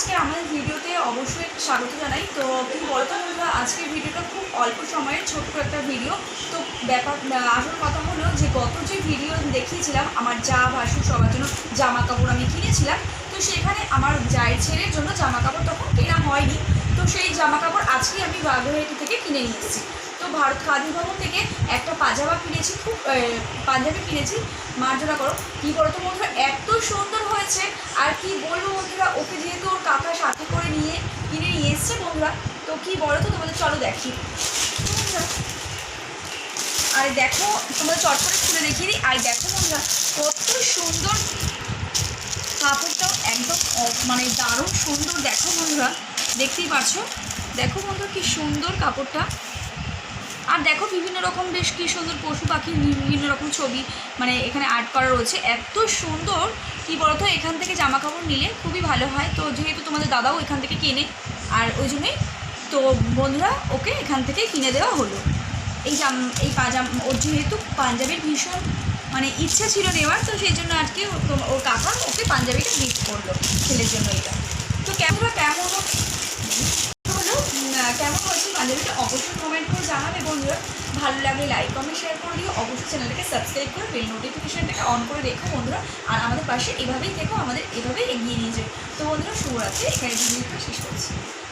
আজকে আমাদের ভিডিওতে অবশ্যই স্বাগত জানাই। তো কি বলতো বন্ধুরা, আজকের ভিডিওটা খুব অল্প সময়ের ছোট্ট একটা ভিডিও। তো ব্যাপার আসল কথা হলো যে গত যে ভিডিও দেখিয়েছিলাম, আমার যা ভাসুর সবার জন্য জামা কাপড় আমি কিনেছিলাম, তো সেখানে আমার জায়ের ছেলের জন্য জামা কাপড় তখন কেনা হয়নি। তো সেই জামা কাপড় আজকেই আমি বাগোহাটি থেকে কিনে নিয়ে এসেছি। তো ভারত খাদি ভবন থেকে একটা পাজামা কিনেছি, খুব পাঞ্জাবি কিনেছি। মার্জনা করো। কী করো তো বন্ধুরা, এত সুন্দর হয়েছে আর কি বলব বন্ধুরা, ওকে যেহেতু ওর কাকা সাথে করে নিয়ে, কিনে নিয়ে এসছে বন্ধুরা, তো কি বলো তো তোমাদের চলো দেখি। আর দেখো, তোমাদের চটপটে খুলে দিই। আর দেখো বন্ধুরা, কত সুন্দর কাপড়টাও একদম মানে দারুণ সুন্দর দেখো বন্ধুরা, দেখতেই পাচ্ছ? দেখো বন্ধুরা কি সুন্দর কাপড়টা। আর দেখো বিভিন্ন রকম বেশ কি সুন্দর পশু পাখির বিভিন্ন রকম ছবি মানে এখানে আর্ট করা রয়েছে। এত সুন্দর কি বলতো, এখান থেকে জামা কাপড় নিলে খুবই ভালো হয়। তো যেহেতু তোমাদের দাদাও এখান থেকে কেনে, আর ওই জন্যই তো বন্ধুরা ওকে এখান থেকে কিনে দেওয়া হলো। এই জাম, এই পাজাম, ওর যেহেতু পাঞ্জাবির ভীষণ মানে ইচ্ছা ছিল নেওয়ার, তো সেই জন্য আজকে ওর কাকা ওকে পাঞ্জাবিটা গিফট করল ছেলের জন্য এটা। তো কেমন কেমন হলো? কেমন হয়েছে পাঞ্জাবিটা? অবশ্যই জানাবে বন্ধুরা, ভালো লাগলে লাইক কমেন্ট শেয়ার করে দিও। অবশ্যই চ্যানেলটাকে সাবস্ক্রাইব করে বেল নোটিফিকেশনটাকে অন করে রেখো বন্ধুরা। আর আমাদের পাশে এভাবেই থেকো, আমাদের এভাবেই এগিয়ে নিয়ে যায় তো বন্ধুরা, শুভরাত্রি। এখানে শেষ করছি।